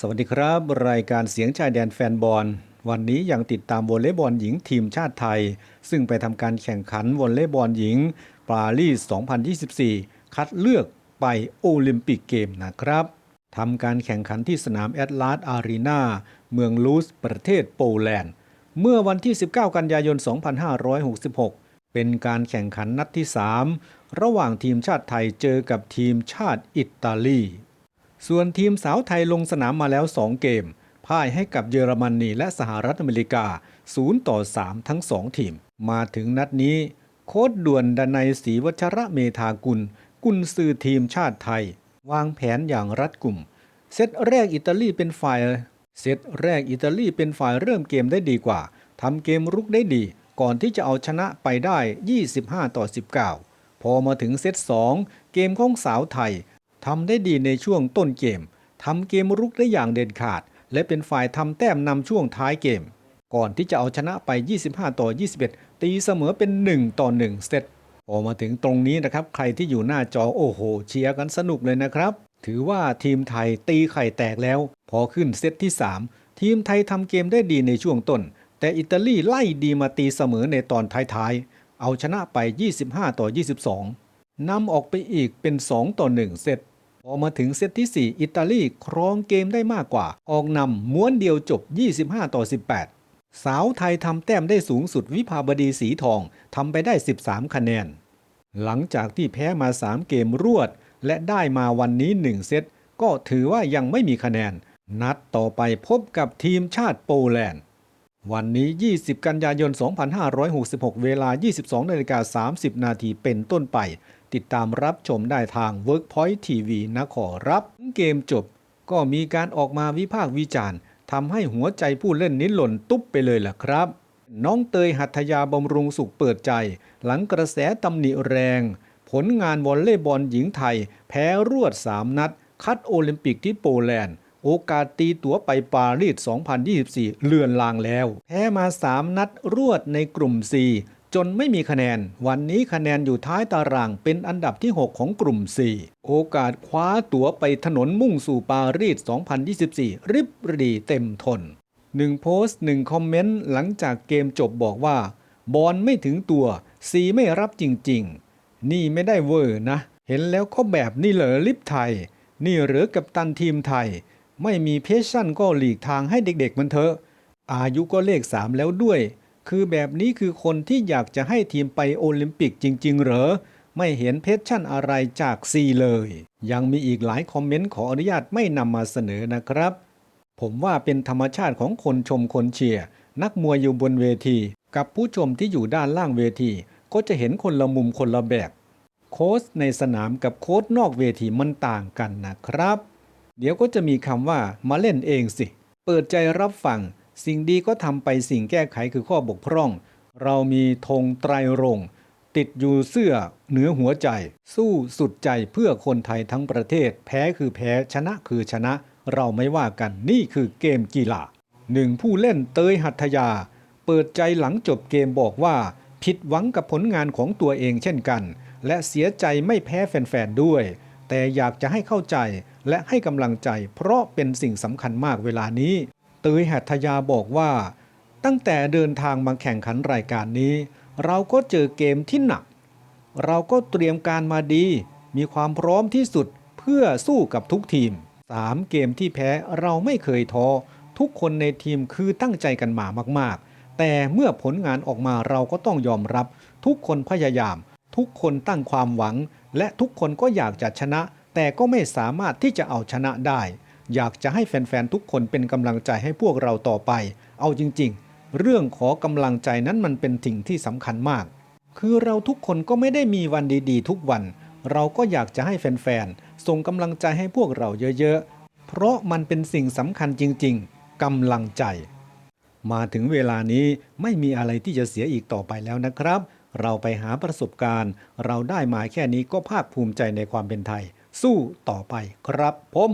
สวัสดีครับ รายการเสียงชายแดนแฟนบอล วันนี้ยังติดตามวอลเลย์บอลหญิงทีมชาติไทย ซึ่งไปทำการแข่งขันวอลเลย์บอลหญิงปารีส 2024 คัดเลือกไปโอลิมปิกเกมนะครับทำการแข่งขันที่สนามแอตลาสอารีนาเมืองลูสประเทศโปแลนด์ เมื่อวันที่ 19 กันยายน 2566 เป็นการแข่งขันนัดที่ 3 ระหว่างทีมชาติไทยเจอกับทีมชาติอิตาลี ส่วนทีมสาวไทยลงสนามมาแล้ว 2 เกม พ่ายให้กับเยอรมนีและสหรัฐอเมริกา 0 ต่อ 3 ทั้ง 2 ทีม มาถึงนัดนี้ โค้ดด่วนดนัยศรีวัชระเมธากุล กุนซือทีมชาติไทย วางแผนอย่างรัดกุมเซตแรกอิตาลีเป็นฝ่ายเซตแรกอิตาลีเป็นฝ่ายเริ่มเกมได้ดีกว่าทำเกมรุกได้ดี ก่อนที่จะเอาชนะไปได้ 25 ต่อ 19 พอมาถึงเซต2 เกมของสาวไทย ทำได้ดีในช่วงต้นเกมทำเกมรุกได้อย่างเด็ดขาด และเป็นฝ่ายทำแต้มนำช่วงท้ายเกม ก่อนที่จะเอาชนะไป 25 ต่อ 21 ตีเสมอเป็น 1 ต่อ 1 เซตพอมาถึงตรงนี้นะครับ ใครที่อยู่หน้าจอโอ้โห เชียร์กันสนุกเลยนะครับ ถือว่าทีมไทยตีไข่แตกแล้ว พอขึ้นเซตที่ 3 ทีมไทยทำเกมได้ดีในช่วงต้น แต่อิตาลีไล่ดีมาตีเสมอในตอนท้ายๆ เอาชนะไป 25 ต่อ 22นำออกไปอีกเป็น 2 ต่อ 1 เซต พอมาถึงเซตที่ 4 อิตาลีครองเกมได้มากกว่า ออกนำม้วนเดียวจบ 25 ต่อ 18 สาวไทยทำแต้มได้สูงสุดวิภาบดีสีทองทำไปได้ 13 คะแนน หลังจากที่แพ้มา 3 เกมรวด และได้มาวันนี้ 1 เซต ก็ถือว่ายังไม่มีคะแนน นัดต่อไปพบกับทีมชาติโปแลนด์ วันนี้ 20 กันยายน 2566 เวลา 22นาฬิกา30 นาทีเป็นต้นไป ติดตามรับชมได้ทาง Workpoint TV นะขอรับ เกมจบก็มีการออกมาวิพากษ์วิจารณ์ทำให้หัวใจผู้เล่นนี้หล่นตุ๊บไปเลยล่ะครับ น้องเตยหัตถยาบำรุงสุขเปิดใจ หลังกระแสตำหนิแรง ผลงานวอลเลย์บอลหญิงไทย แพ้รวด 3 นัด คัดโอลิมปิกที่โปแลนด์ โอกาสตีตั๋วไปปารีส 2024 เลื่อนลางแล้ว แพ้มา 3 นัดรวดในกลุ่ม C จนไม่มีคะแนน วันนี้คะแนนอยู่ท้ายตารางเป็นอันดับที่ 6 ของกลุ่ม 4 โอกาสคว้าตั๋วไปถนนมุ่งสู่ปารีส 2024 ริบรีเต็มทนหนึ่งโพสต์หนึ่งคอมเมนต์หลังจากเกมจบบอกว่า บอลไม่ถึงตัวซีไม่รับจริง ๆ นี่ไม่ได้เวอร์นะ เห็นแล้วเขาแบบนี่เหรอลิฟไทย นี่หรือกับตันทีมไทย ไม่มีเพชชั่นก็หลีกทางให้เด็กๆมันเถอะอายุก็เลขสามแล้วด้วย คือแบบนี้คือคนที่อยากจะให้ทีมไปโอลิมปิกจริง ๆ เหรอ ไม่เห็นเพชชั่นอะไรจากซีเลย ยังมีอีกหลายคอมเมนต์ขออนุญาตไม่นำมาเสนอนะครับ ผมว่าเป็นธรรมชาติของคนชมคนเชียร์นักมวยอยู่บนเวที กับผู้ชมที่อยู่ด้านล่างเวที ก็จะเห็นคนละมุมคนละแบบ โค้ชในสนามกับโค้ชนอกเวทีมันต่างกันนะครับ เดี๋ยวก็จะมีคำว่ามาเล่นเองสิ เปิดใจรับฟัง สิ่งดีก็ทำไปสิ่งแก้ไขคือข้อบกพร่อง เรามีธงไตรรงติดอยู่เสื้อเหนือหัวใจ สู้สุดใจเพื่อคนไทยทั้งประเทศ แพ้คือแพ้ชนะคือชนะ เราไม่ว่ากันนี่คือเกมกีฬาหนึ่งผู้เล่นเตยหัตถยา เปิดใจหลังจบเกมบอกว่า ผิดหวังกับผลงานของตัวเองเช่นกัน และเสียใจไม่แพ้แฟนๆด้วย แต่อยากจะให้เข้าใจและให้กำลังใจ เพราะเป็นสิ่งสำคัญมากเวลานี้ ตยหัตยาบอกว่า ตั้งแต่เดินทางมาแข่งขันรายการนี้ เราก็เจอเกมที่หนัก เราก็เตรียมการมาดี มีความพร้อมที่สุดเพื่อสู้กับทุกทีม 3 เกมที่แพ้เราไม่เคยท้อทุกคนในทีมคือตั้งใจกันมามาก ๆ แต่เมื่อผลงานออกมาเราก็ต้องยอมรับ ทุกคนพยายาม ทุกคนตั้งความหวัง และทุกคนก็อยากจะชนะ แต่ก็ไม่สามารถที่จะเอาชนะได้ อยากจะให้แฟนๆ ทุกคนเป็นกำลังใจให้พวกเราต่อไป เอาจริงๆ เรื่องขอกำลังใจนั้นมันเป็นสิ่งที่สำคัญมาก คือเราทุกคนก็ไม่ได้มีวันดีๆ ทุกวัน เราก็อยากจะให้แฟนๆ ส่งกำลังใจให้พวกเราเยอะๆ เพราะมันเป็นสิ่งสำคัญจริงๆ กำลังใจ มาถึงเวลานี้ไม่มีอะไรที่จะเสียอีกต่อไปแล้วนะครับ เราไปหาประสบการณ์ เราได้มาแค่นี้ก็ภาคภูมิใจในความเป็นไทย สู้ต่อไปครับผม